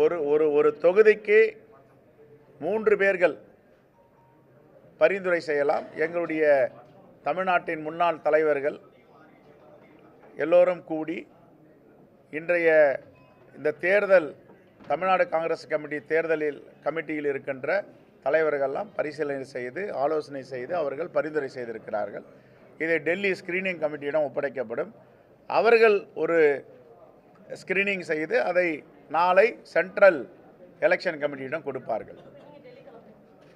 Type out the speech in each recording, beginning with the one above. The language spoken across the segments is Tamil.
ஒரு ஒரு ஒரு தொகுதிக்கு மூன்று பேர்கள் பரிந்துரை செய்யலாம். எங்களுடைய தமிழ்நாட்டின் முன்னாள் தலைவர்கள் எல்லோரும் கூடி இன்றைய இந்த தேர்தல் தமிழ்நாடு காங்கிரஸ் கமிட்டி தேர்தலில் கமிட்டியில் இருக்கின்ற தலைவர்கள்லாம் பரிசீலனை செய்து ஆலோசனை செய்து அவர்கள் பரிந்துரை செய்திருக்கிறார்கள். இதை டெல்லி ஸ்கிரீனிங் கமிட்டியிடம் ஒப்படைக்கப்படும். அவர்கள் ஒரு ஸ்கிரீனிங் செய்து அதை நாளை சென்ட்ரல் எலெக்ஷன் கமிட்டியிடம் கொடுப்பார்கள்.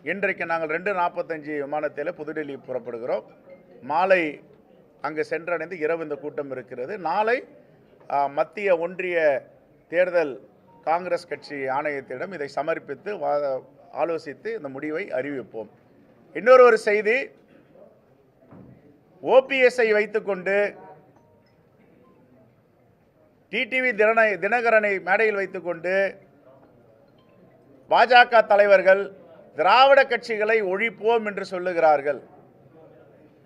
இன்றைக்கு நாங்கள் ரெண்டு நாற்பத்தஞ்சு விமானத்தில் புதுடெல்லி புறப்படுகிறோம். மாலை அங்கு சென்றடைந்து இரவு இந்த கூட்டம் இருக்கிறது. நாளை மத்திய ஒன்றிய தேர்தல் காங்கிரஸ் கட்சி ஆணையத்திடம் இதை சமர்ப்பித்து வா- ஆலோசித்து இந்த முடிவை அறிவிப்போம். இன்னொரு ஒரு செய்தி ஓபிஎஸ்ஐ வைத்துக்கொண்டு டிடிவி தினனை தினகரனை மேடையில் வைத்துக்கொண்டு பாஜக தலைவர்கள் திராவிட கட்சிகளை ஒழிப்போம் என்று சொல்லுகிறார்கள்.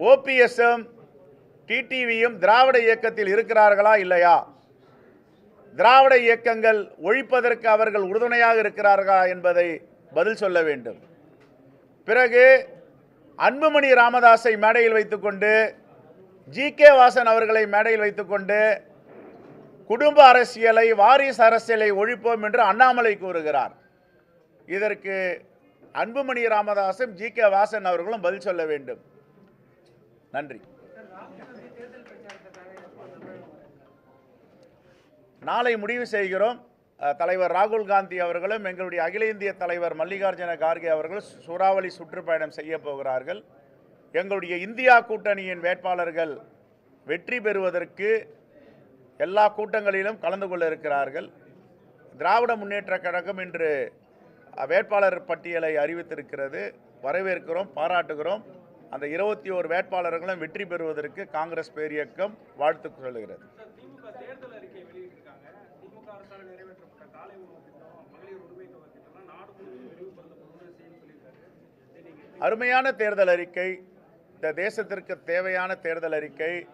ஓபிஎஸ்ஸும் டிடிவியும் திராவிட இயக்கத்தில் இருக்கிறார்களா இல்லையா? திராவிட இயக்கங்கள் ஒழிப்பதற்கு அவர்கள் உறுதுணையாக இருக்கிறார்களா என்பதை பதில் சொல்ல வேண்டும். பிறகு அன்புமணி ராமதாஸை மேடையில் வைத்துக்கொண்டு ஜி கே வாசன் அவர்களை மேடையில் வைத்துக்கொண்டு குடும்ப அரசியலை வாரிசு அரசியலை ஒழிப்போம் என்று அண்ணாமலை கூறுகிறார். இதற்கு அன்புமணி ராமதாசும் ஜி. கே. வாசன் அவர்களும் பதில் சொல்ல வேண்டும். நன்றி. நாளை முடிவு செய்கிறோம். தலைவர் ராகுல் காந்தி அவர்களும் எங்களுடைய அகில இந்திய தலைவர் மல்லிகார்ஜுன கார்கே அவர்கள் சூறாவளி சுற்றுப்பயணம் செய்ய போகிறார்கள். எங்களுடைய இந்தியா கூட்டணியின் வேட்பாளர்கள் வெற்றி பெறுவதற்கு எல்லா கூட்டங்களிலும் கலந்து கொள்ள இருக்கிறார்கள். திராவிட முன்னேற்றக் கழகம் இன்று வேட்பாளர் பட்டியலை அறிவித்திருக்கிறது. வரவேற்கிறோம் பாராட்டுகிறோம். அந்த இருபத்தி ஓரு வேட்பாளர்களும் வெற்றி பெறுவதற்கு காங்கிரஸ் பேரியக்கம் வாழ்த்து நீங்க அருமையான தேர்தல் அறிக்கை இந்த தேசத்திற்கு தேவையான தேர்தல் அறிக்கை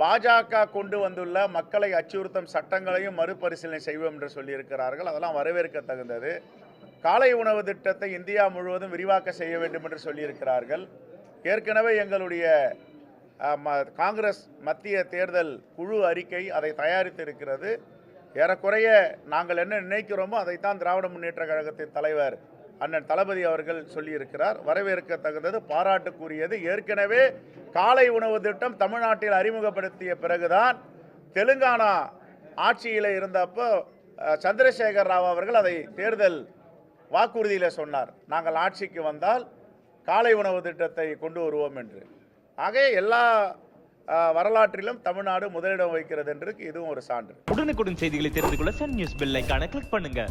பாஜக கொண்டு வந்துள்ள மக்களை அச்சுறுத்தும் சட்டங்களையும் மறுபரிசீலனை செய்வோம் என்று சொல்லியிருக்கிறார்கள். அதெல்லாம் வரவேற்க தகுந்தது காலை உணவு திட்டத்தை இந்தியா முழுவதும் விரிவாக்க செய்ய வேண்டும் என்று சொல்லியிருக்கிறார்கள். ஏற்கனவே எங்களுடைய ம- காங்கிரஸ் மத்திய தேர்தல் குழு அறிக்கை அதை தயாரித்திருக்கிறது. ஏறக்குறைய நாங்கள் என்ன நினைக்கிறோமோ அதைத்தான் திராவிட முன்னேற்ற கழகத்தின் தலைவர் அண்ணன் தளபதி அவர்கள் சொல்லியிருக்கிறார். வரவேற்க தகுந்தது பாராட்டுக்குரியது. ஏற்கனவே காலை உணவு திட்டம் தமிழ்நாட்டில் அறிமுகப்படுத்திய பிறகுதான் தெலுங்கானா ஆட்சியில் இருந்தப்போ சந்திரசேகர் ராவ் அவர்கள் அதை தேர்தல் வாக்குறுதியில் சொன்னார். நாங்கள் ஆட்சிக்கு வந்தால் காலை உணவு திட்டத்தை கொண்டு வருவோம் என்று. ஆக எல்லா வரலாற்றிலும் தமிழ்நாடு முதலிடம் வைக்கிறது என்று இதுவும் ஒரு சான்று. உடனுக்குடன் செய்திகளை தெரிந்து கொள்ள சன் நியூஸ் பெல் கிளிக் பண்ணுங்க.